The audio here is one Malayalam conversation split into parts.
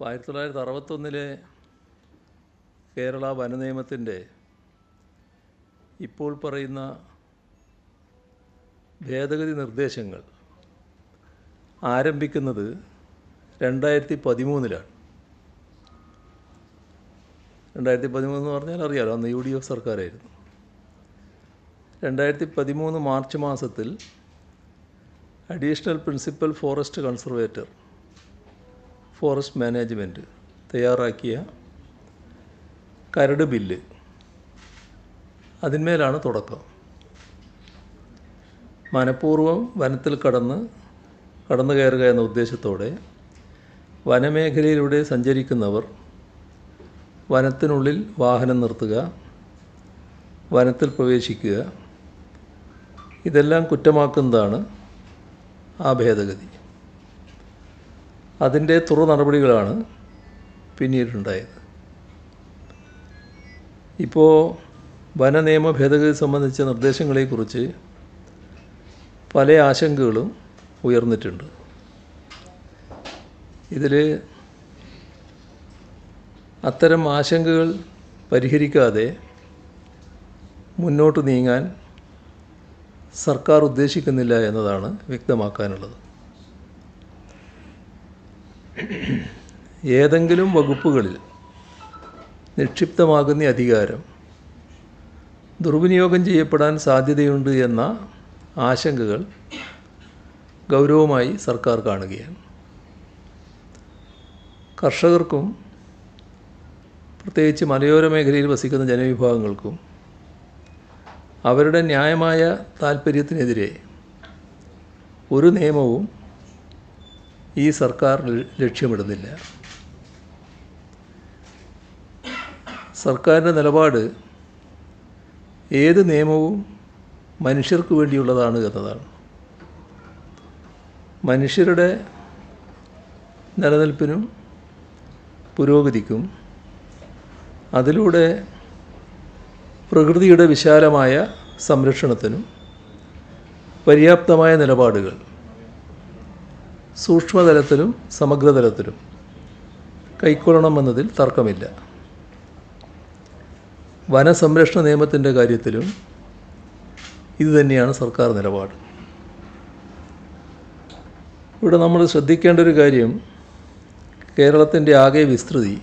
ആയിരത്തി തൊള്ളായിരത്തി അറുപത്തൊന്നിലെ കേരള വനനിയമത്തിന്റെ ഇപ്പോൾ പറയുന്ന ഭേദഗതി നിർദ്ദേശങ്ങൾ ആരംഭിക്കുന്നത് രണ്ടായിരത്തി പതിമൂന്നിലാണ് രണ്ടായിരത്തി പതിമൂന്ന് എന്ന് പറഞ്ഞാൽ അറിയാലോ അന്ന് യു ഡി എഫ് സർക്കാരായിരുന്നു. രണ്ടായിരത്തി പതിമൂന്ന് മാർച്ച് മാസത്തിൽ additional principal forest conservator forest management തയ്യാറാക്കിയ കരട് ബില്ല്. അതിന്മേലാണ് തുടക്കം. മനഃപൂർവം വനത്തിൽ കടന്ന് കടന്നു കയറുക എന്ന ഉദ്ദേശത്തോടെ വനമേഖലയിലൂടെ സഞ്ചരിക്കുന്നവർ വനത്തിനുള്ളിൽ വാഹനം നിർത്തുക വനത്തിൽ പ്രവേശിക്കുക. ഇതെല്ലാം കുറ്റമാക്കുന്നതാണ് ആ ഭേദഗതി. അതിന്റെ തുറ നടപടികളാണ് പിന്നീടുണ്ടായത്. ഇപ്പോൾ വനനിയമ ഭേദഗതി സംബന്ധിച്ച നിർദ്ദേശങ്ങളെക്കുറിച്ച് പല ആശങ്കകളും ഉയർന്നിട്ടുണ്ട്. ഇതിൽ അത്തരം ആശങ്കകൾ പരിഹരിക്കാതെ മുന്നോട്ട് നീങ്ങാൻ സർക്കാർ ഉദ്ദേശിക്കുന്നില്ല എന്നതാണ് വ്യക്തമാക്കാനുള്ളത്. ഏതെങ്കിലും വകുപ്പുകളിൽ നിക്ഷിപ്തമാകുന്ന അധികാരം ദുർവിനിയോഗം ചെയ്യപ്പെടാൻ സാധ്യതയുണ്ട് എന്ന ആശങ്കകൾ ഗൗരവമായി സർക്കാർ കാണുകയാണ്. കർഷകർക്കും പ്രത്യേകിച്ച് മലയോര മേഖലയിൽ വസിക്കുന്ന ജനവിഭാഗങ്ങൾക്കും അവരുടെ ന്യായമായ താല്പര്യത്തിനെതിരെ ഒരു നിയമവും ഈ സർക്കാർ ലക്ഷ്യമിടുന്നില്ല. സർക്കാരിന്റെ നിലപാട് ഏത് നിയമവും മനുഷ്യർക്ക് വേണ്ടിയുള്ളതാണ് എന്നതാണ്. മനുഷ്യരുടെ നിലനിൽപ്പിനും പുരോഗതിക്കും അതിലൂടെ പ്രകൃതിയുടെ വിശാലമായ സംരക്ഷണത്തിനും പര്യാപ്തമായ നിലപാടുകൾ സൂക്ഷ്മതലത്തിലും സമഗ്രതലത്തിലും കൈക്കൊള്ളണം എന്നതിൽ തർക്കമില്ല. വനസംരക്ഷണ നിയമത്തിന്റെ കാര്യത്തിലും ഇതുതന്നെയാണ് സർക്കാർ നിലപാട്. ഇവിടെ നമ്മൾ ശ്രദ്ധിക്കേണ്ട ഒരു കാര്യം കേരളത്തിന്റെ ആകെ വിസ്തൃതി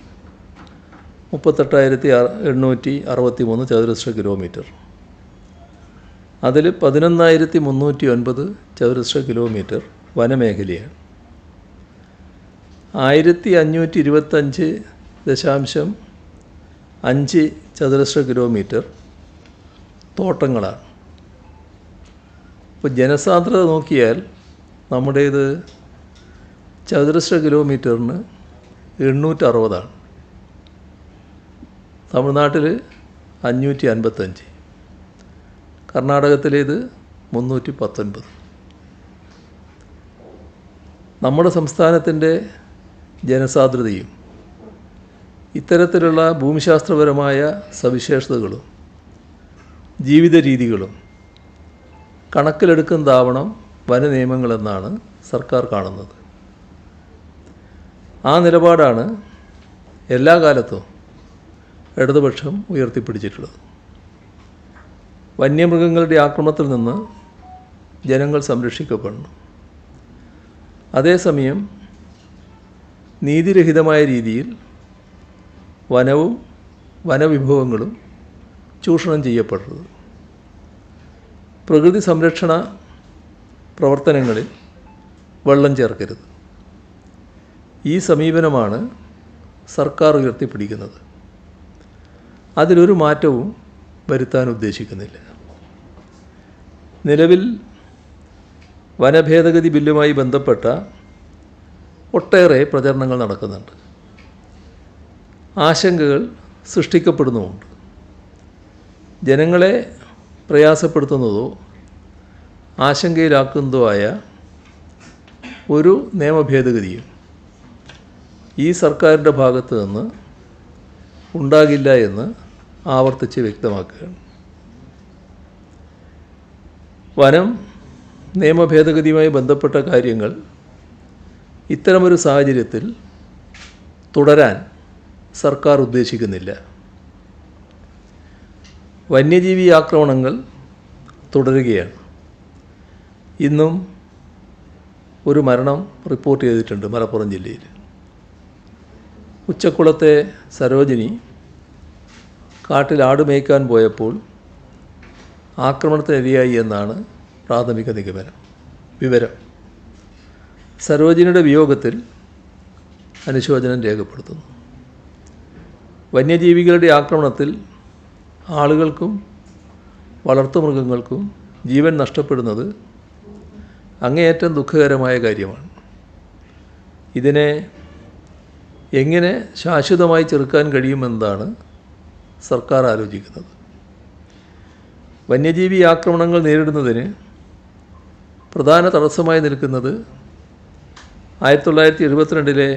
മുപ്പത്തെട്ടായിരത്തി എണ്ണൂറ്റി അറുപത്തി മൂന്ന് ചതുരശ്ര കിലോമീറ്റർ. അതിൽ പതിനൊന്നായിരത്തി മുന്നൂറ്റി ഒൻപത് ചതുരശ്ര കിലോമീറ്റർ വനമേഖലയാണ്. ആയിരത്തി അഞ്ഞൂറ്റി ഇരുപത്തഞ്ച് ദശാംശം അഞ്ച് ചതുരശ്ര കിലോമീറ്റർ തോട്ടങ്ങളാണ്. ഇപ്പോൾ ജനസാന്ദ്രത നോക്കിയാൽ നമ്മുടേത് ചതുരശ്ര കിലോമീറ്ററിന് എണ്ണൂറ്ററുപതാണ്. തമിഴ്നാട്ടിൽ അഞ്ഞൂറ്റി അൻപത്തഞ്ച് കർണാടകത്തിലേത് മുന്നൂറ്റി പത്തൊൻപത് നമ്മുടെ സംസ്ഥാനത്തിന്റെ ജനസാന്ദ്രതയും ഇത്തരത്തിലുള്ള ഭൂമിശാസ്ത്രപരമായ സവിശേഷതകളും ജീവിത രീതികളും കണക്കിലെടുക്കുന്നതാവണം വനനിയമങ്ങളെന്നാണ് സർക്കാർ കാണുന്നത്. ആ നിലപാടാണ് എല്ലാ കാലത്തും ഇടതുപക്ഷം ഉയർത്തിപ്പിടിച്ചിട്ടുള്ളത്. വന്യമൃഗങ്ങളുടെ ആക്രമണത്തിൽ നിന്ന് ജനങ്ങൾ സംരക്ഷിക്കപ്പെടണം അതേസമയം നീതിരഹിതമായ രീതിയിൽ വനവും വനവിഭവങ്ങളും ചൂഷണം ചെയ്യപ്പെടുന്നത്. പ്രകൃതി സംരക്ഷണ പ്രവർത്തനങ്ങളിൽ വെള്ളം ചേർക്കരുത്. ഈ സമീപനമാണ് സർക്കാർ ഉയർത്തിപ്പിടിക്കുന്നത്. അതിലൊരു മാറ്റവും വരുത്താൻ ഉദ്ദേശിക്കുന്നില്ല. നിലവിൽ വനഭേദഗതി ബില്ലുമായി ബന്ധപ്പെട്ട ഒട്ടേറെ പ്രചരണങ്ങൾ നടക്കുന്നുണ്ട്. ആശങ്കകൾ സൃഷ്ടിക്കപ്പെടുന്നുമുണ്ട്. ജനങ്ങളെ പ്രയാസപ്പെടുത്തുന്നതോ ആശങ്കയിലാക്കുന്നതോ ആയ ഒരു നിയമഭേദഗതിയും ഈ സർക്കാരിന്റെ ഭാഗത്ത് നിന്ന് ഉണ്ടാകില്ല എന്ന് ആവർത്തിച്ച് വ്യക്തമാക്കുകയാണ്. വനം നിയമഭേദഗതിയുമായി ബന്ധപ്പെട്ട കാര്യങ്ങൾ ഇത്തരമൊരു സാഹചര്യത്തിൽ തുടരാൻ സർക്കാർ ഉദ്ദേശിക്കുന്നില്ല. വന്യജീവി ആക്രമണങ്ങൾ തുടരുകയാണ്. ഇന്നും ഒരു മരണം റിപ്പോർട്ട് ചെയ്തിട്ടുണ്ട് മലപ്പുറം ജില്ലയിൽ. ഉച്ചക്കുളത്തെ സരോജിനി കാട്ടിൽ ആട് മേയ്ക്കാൻ പോയപ്പോൾ ആക്രമണത്തിനിരയായി എന്നാണ് പ്രാഥമിക നിഗമനം വിവരം. സരോജിനിയുടെ വിയോഗത്തിൽ അനുശോചനം രേഖപ്പെടുത്തുന്നു. വന്യജീവികളുടെ ആക്രമണത്തിൽ ആളുകൾക്കും വളർത്തുമൃഗങ്ങൾക്കും ജീവൻ നഷ്ടപ്പെടുന്നത് അങ്ങേയറ്റം ദുഃഖകരമായ കാര്യമാണ്. ഇതിനെ എങ്ങനെ ശാശ്വതമായി ചെറുക്കാൻ കഴിയുമെന്നതാണ് സർക്കാർ ആലോചിക്കുന്നത്. വന്യജീവി ആക്രമണങ്ങൾ നേരിടുന്നതിന് പ്രധാന തടസ്സമായി നിൽക്കുന്നത് ആയിരത്തി തൊള്ളായിരത്തി എഴുപത്തിരണ്ടിലെ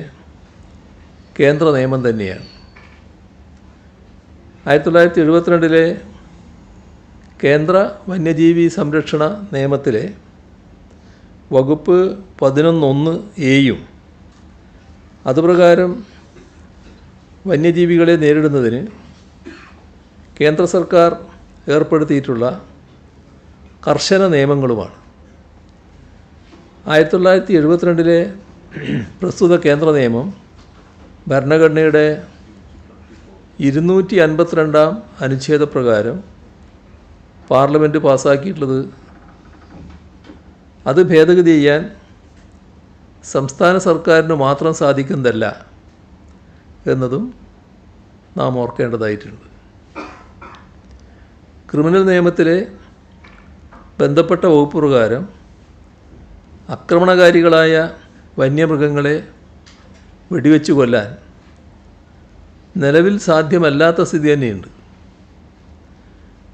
കേന്ദ്ര നിയമം തന്നെയാണ്. ആയിരത്തി തൊള്ളായിരത്തി എഴുപത്തിരണ്ടിലെ കേന്ദ്ര വന്യജീവി സംരക്ഷണ നിയമത്തിലെ വകുപ്പ് പതിനൊന്നൊന്ന് എയും അതുപ്രകാരം വന്യജീവികളെ നേരിടുന്നതിന് കേന്ദ്ര സർക്കാർ ഏർപ്പെടുത്തിയിട്ടുള്ള കർശന നിയമങ്ങളുമാണ്. ആയിരത്തി തൊള്ളായിരത്തി എഴുപത്തിരണ്ടിലെ പ്രസ്തുത കേന്ദ്ര നിയമം ഭരണഘടനയുടെ ഇരുന്നൂറ്റി അൻപത്തിരണ്ടാം അനുച്ഛേദപ്രകാരം പാർലമെന്റ് പാസ്സാക്കിയിട്ടുള്ളത്. അത് ഭേദഗതി ചെയ്യാൻ സംസ്ഥാന സർക്കാരിന് മാത്രം സാധിക്കുന്നതല്ല എന്നതും നാം ഓർക്കേണ്ടതായിട്ടുണ്ട്. ക്രിമിനൽ നിയമത്തിലെ ബന്ധപ്പെട്ട വകുപ്പ് പ്രകാരം ആക്രമണകാരികളായ വന്യമൃഗങ്ങളെ വെടിവെച്ച് കൊല്ലാൻ നിലവിൽ സാധ്യമല്ലാത്ത സ്ഥിതി തന്നെയുണ്ട്.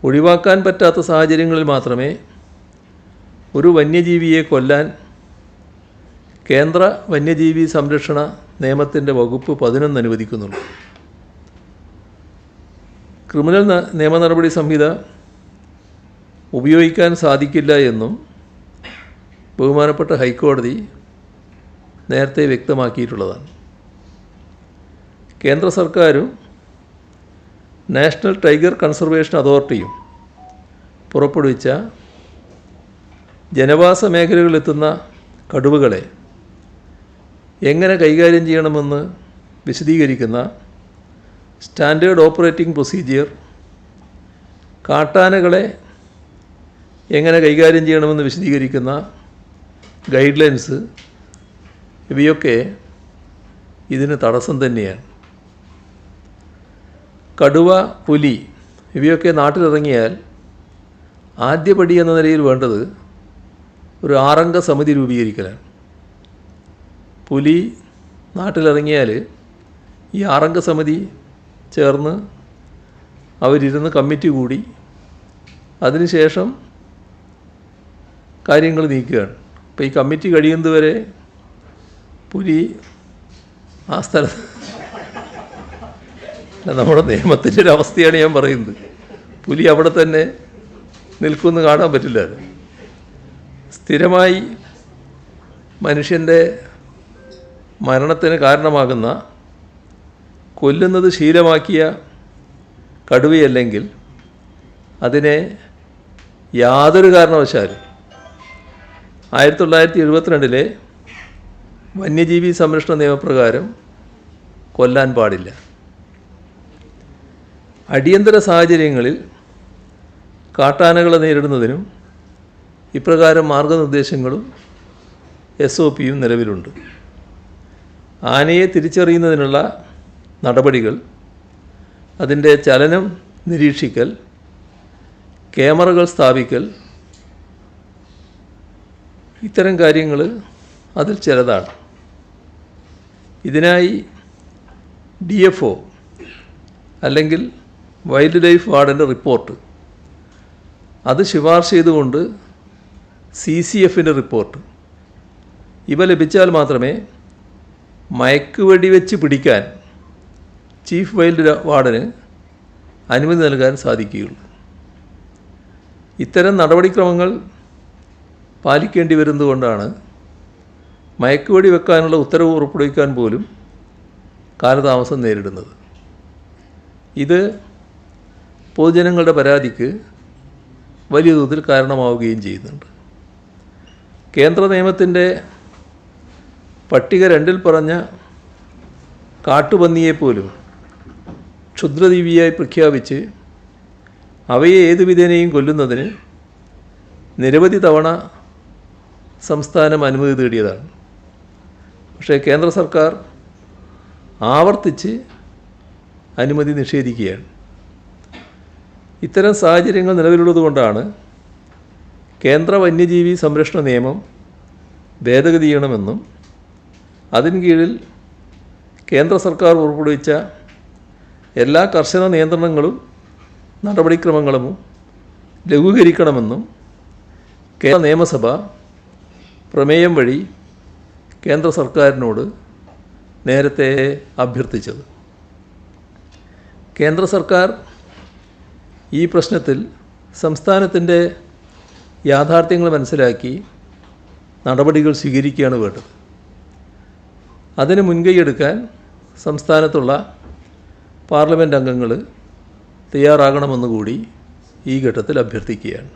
ഒഴിവാക്കാൻ പറ്റാത്ത സാഹചര്യങ്ങളിൽ മാത്രമേ ഒരു വന്യജീവിയെ കൊല്ലാൻ കേന്ദ്ര വന്യജീവി സംരക്ഷണ നിയമത്തിന്റെ വകുപ്പ് പതിനൊന്ന് അനുവദിക്കുന്നുള്ളൂ. ക്രിമിനൽ നിയമ നടപടി സംഹിത ഉപയോഗിക്കാൻ സാധിക്കില്ല എന്നും ബഹുമാനപ്പെട്ട ഹൈക്കോടതി നേരത്തെ വ്യക്തമാക്കിയിട്ടുള്ളതാണ്. കേന്ദ്ര സർക്കാരും നാഷണൽ ടൈഗർ കൺസർവേഷൻ അതോറിറ്റിയും പുറപ്പെടുവിച്ച ജനവാസ മേഖലകളിലെത്തുന്ന കടുവകളെ എങ്ങനെ കൈകാര്യം ചെയ്യണമെന്ന് വിശദീകരിക്കുന്ന സ്റ്റാൻഡേർഡ് ഓപ്പറേറ്റിംഗ് പ്രൊസീജിയർ കാട്ടാനകളെ എങ്ങനെ കൈകാര്യം ചെയ്യണമെന്ന് വിശദീകരിക്കുന്ന ഗൈഡ് ലൈൻസ് ഇവയൊക്കെ ഇതിന് തടസ്സം തന്നെയാണ്. കടുവ പുലി ഇവയൊക്കെ നാട്ടിലിറങ്ങിയാൽ ആദ്യപടി എന്ന നിലയിൽ വേണ്ടത് ഒരു ആറംഗ സമിതി രൂപീകരിക്കലാണ്. പുലി നാട്ടിലിറങ്ങിയാൽ ഈ ആറംഗ സമിതി ചേർന്ന് അവരിരുന്ന് കമ്മിറ്റി കൂടി അതിനുശേഷം കാര്യങ്ങൾ നീക്കുകയാണ്. അപ്പോൾ ഈ കമ്മിറ്റി കഴിയുന്നത് വരെ പുലി ആ സ്ഥലത്ത് നമ്മുടെ നിയമത്തിന്റെ ഒരു അവസ്ഥയാണ് ഞാൻ പറയുന്നത്. പുലി അവിടെ തന്നെ നിൽക്കുമെന്ന് കാണാൻ പറ്റില്ല സ്ഥിരമായി മനുഷ്യന്റെ മരണത്തിന് കാരണമാകുന്ന കൊല്ലുന്നത് ശീലമാക്കിയ കടുവയല്ലെങ്കിൽ അതിനെ യാതൊരു കാരണവശാലും ആയിരത്തി തൊള്ളായിരത്തി എഴുപത്തിരണ്ടിലെ വന്യജീവി സംരക്ഷണ നിയമപ്രകാരം കൊല്ലാൻ പാടില്ല. അടിയന്തര സാഹചര്യങ്ങളിൽ കാട്ടാനകളെ നേരിടുന്നതിനും ഇപ്രകാരം മാർഗനിർദ്ദേശങ്ങളും എസ് ഒ പിയും നിലവിലുണ്ട്. ആനയെ തിരിച്ചറിയുന്നതിനുള്ള നടപടികൾ അതിന്റെ ചലനം നിരീക്ഷിക്കൽ ക്യാമറകൾ സ്ഥാപിക്കൽ ഇത്തരം കാര്യങ്ങൾ അതിൽ ചിലതാണ്. ഇതിനായി ഡി എഫ് ഒ അല്ലെങ്കിൽ വൈൽഡ് ലൈഫ് വാർഡന്റെ റിപ്പോർട്ട് അത് ശുപാർശ ചെയ്തുകൊണ്ട് സി സി എഫിന്റെ റിപ്പോർട്ട് ഇവ ലഭിച്ചാൽ മാത്രമേ മയക്കുവെടി വെച്ച് പിടിക്കാൻ ചീഫ് വൈൽഡ് വാർഡന് അനുമതി നൽകാൻ സാധിക്കുകയുള്ളൂ. ഇത്തരം നടപടിക്രമങ്ങൾ പാലിക്കേണ്ടി വരുന്നതുകൊണ്ടാണ് മയക്കുവെടി വെക്കാനുള്ള ഉത്തരവ് പുറപ്പെടുവിക്കാൻ പോലും കാലതാമസം നേരിടുന്നത്. ഇത് പൊതുജനങ്ങളുടെ പരാതിക്ക് വലിയ തോതിൽ കാരണമാവുകയും ചെയ്യുന്നുണ്ട്. കേന്ദ്ര നിയമത്തിന്റെ പട്ടിക രണ്ടിൽ പറഞ്ഞ കാട്ടുപന്നിയെപ്പോലും ക്ഷുദ്രജീവിയായി പ്രഖ്യാപിച്ച് അവയെ ഏതു വിധേനയും കൊല്ലുന്നതിന് നിരവധി തവണ സംസ്ഥാനം അനുമതി തേടിയതാണ്. പക്ഷേ കേന്ദ്ര സർക്കാർ ആവർത്തിച്ച് അനുമതി നിഷേധിക്കുകയാണ്. ഇത്തരം സാഹചര്യങ്ങൾ നിലവിലുള്ളതുകൊണ്ടാണ് കേന്ദ്ര വന്യജീവി സംരക്ഷണ നിയമം ഭേദഗതി ചെയ്യണമെന്നും അതിന് കീഴിൽ കേന്ദ്ര സർക്കാർ പുറപ്പെടുവിച്ച എല്ലാ കർശന നിയന്ത്രണങ്ങളും നടപടിക്രമങ്ങളും ലഘൂകരിക്കണമെന്നും കേരള നിയമസഭ പ്രമേയം വഴി കേന്ദ്ര സർക്കാരിനോട് നേരത്തെ അഭ്യർത്ഥിച്ചത്. കേന്ദ്ര സർക്കാർ ഈ പ്രശ്നത്തിൽ സംസ്ഥാനത്തിന്റെ യാഥാർത്ഥ്യങ്ങൾ മനസ്സിലാക്കി നടപടികൾ സ്വീകരിക്കുകയാണ് വേണ്ടത്. അതിന് മുൻകൈയെടുക്കാൻ സംസ്ഥാനത്തുള്ള പാർലമെന്റ് അംഗങ്ങൾ തയ്യാറാകണമെന്നുകൂടി ഈ ഘട്ടത്തിൽ അഭ്യർത്ഥിക്കുകയാണ്.